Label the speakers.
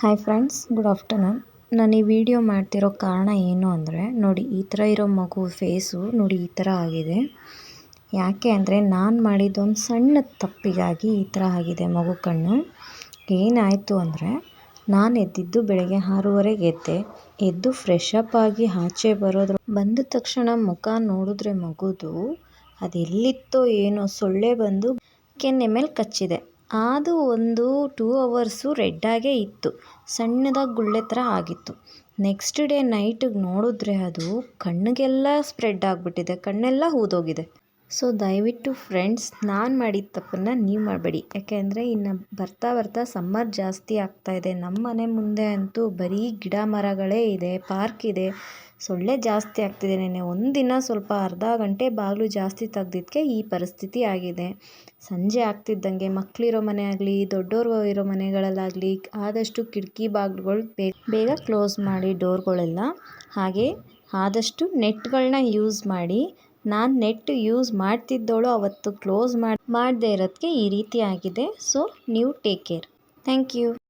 Speaker 1: Hi friends good afternoon ನಾನು ಈ video ಮಾಡ್ತಿರೋ ಕಾರಣ ಏನು ಅಂದರೆ, ನೋಡಿ ಈ ಥರ ಇರೋ ಮಗು ಫೇಸು ನೋಡಿ ಈ ಥರ ಆಗಿದೆ. ಯಾಕೆ ಅಂದರೆ ನಾನು ಮಾಡಿದ್ದೊಂದು ಸಣ್ಣ ತಪ್ಪಿಗಾಗಿ ಈ ಥರ ಆಗಿದೆ ಮಗು ಕಣ್ಣು. ಏನಾಯಿತು ಅಂದರೆ, ನಾನು ಎದ್ದಿದ್ದು ಬೆಳಗ್ಗೆ ಆರೂವರೆಗೆ ಎದ್ದೆ. ಎದ್ದು ಫ್ರೆಶ್ ಅಪ್ ಆಗಿ ಆಚೆ ಬರೋದ್ರ, ಬಂದ ತಕ್ಷಣ ಮುಖ ನೋಡಿದ್ರೆ ಮಗುದು ಅದೆಲ್ಲಿತ್ತೋ ಏನೋ ಸೊಳ್ಳೆ ಬಂದು ಕೆನ್ನೆ ಮೇಲೆ ಕಚ್ಚಿದೆ. ಅದು ಒಂದು ಟೂ ಅವರ್ಸು ರೆಡ್ಡಾಗೇ ಇತ್ತು. ಸಣ್ಣದಾಗಿ ಗುಳ್ಳೆ ಥರ ಆಗಿತ್ತು. ನೆಕ್ಸ್ಟ್ ಡೇ ನೈಟಿಗೆ ನೋಡಿದ್ರೆ ಅದು ಕಣ್ಣಿಗೆಲ್ಲ ಸ್ಪ್ರೆಡ್ ಆಗಿಬಿಟ್ಟಿದೆ, ಕಣ್ಣೆಲ್ಲ ಹೂದೋಗಿದೆ. ಸೊ ದಯವಿಟ್ಟು ಫ್ರೆಂಡ್ಸ್, ನಾನು ಮಾಡಿದ ತಪ್ಪನ್ನು ನೀವು ಮಾಡಬೇಡಿ. ಯಾಕೆಂದರೆ ಇನ್ನು ಬರ್ತಾ ಬರ್ತಾ ಸಮ್ಮರ್ ಜಾಸ್ತಿ ಆಗ್ತಾಯಿದೆ ನಮ್ಮ ಮನೆ ಮುಂದೆ ಅಂತೂ ಬರೀ ಗಿಡ ಮರಗಳೇ ಇದೆ, ಪಾರ್ಕ್ ಇದೆ. ಸೊಳ್ಳೆ ಜಾಸ್ತಿ ಆಗ್ತಿದೆ ನೆನೆ ಒಂದಿನ ಸ್ವಲ್ಪ ಅರ್ಧ ಗಂಟೆ ಬಾಗಿಲು ಜಾಸ್ತಿ ತೆಗ್ದಿದ್ದಕ್ಕೆ ಈ ಪರಿಸ್ಥಿತಿ ಆಗಿದೆ. ಸಂಜೆ ಆಗ್ತಿದ್ದಂಗೆ ಮಕ್ಕಳಿರೋ ಮನೆ ಆಗಲಿ, ದೊಡ್ಡೋರು ಇರೋ ಮನೆಗಳಲ್ಲಾಗಲಿ ಆದಷ್ಟು ಕಿಟಕಿ ಬಾಗಿಲುಗಳು ಬೇಗ ಬೇಗ ಕ್ಲೋಸ್ ಮಾಡಿ ಡೋರ್ಗಳೆಲ್ಲ. ಹಾಗೆ ಆದಷ್ಟು ನೆಟ್ಗಳನ್ನ ಯೂಸ್ ಮಾಡಿ, ನಾನು ನೆಟ್ ಯೂಸ್ ಮಾಡ್ತಿದ್ದೋಳು ಅವತ್ತು ಕ್ಲೋಸ್ ಮಾಡಿ ಮಾಡದೇ ಇರೋದಕ್ಕೆ ಈ ರೀತಿ ಆಗಿದೆ. ಸೊ, ನೀವು ಟೇಕ್ ಕೇರ್. Thank you.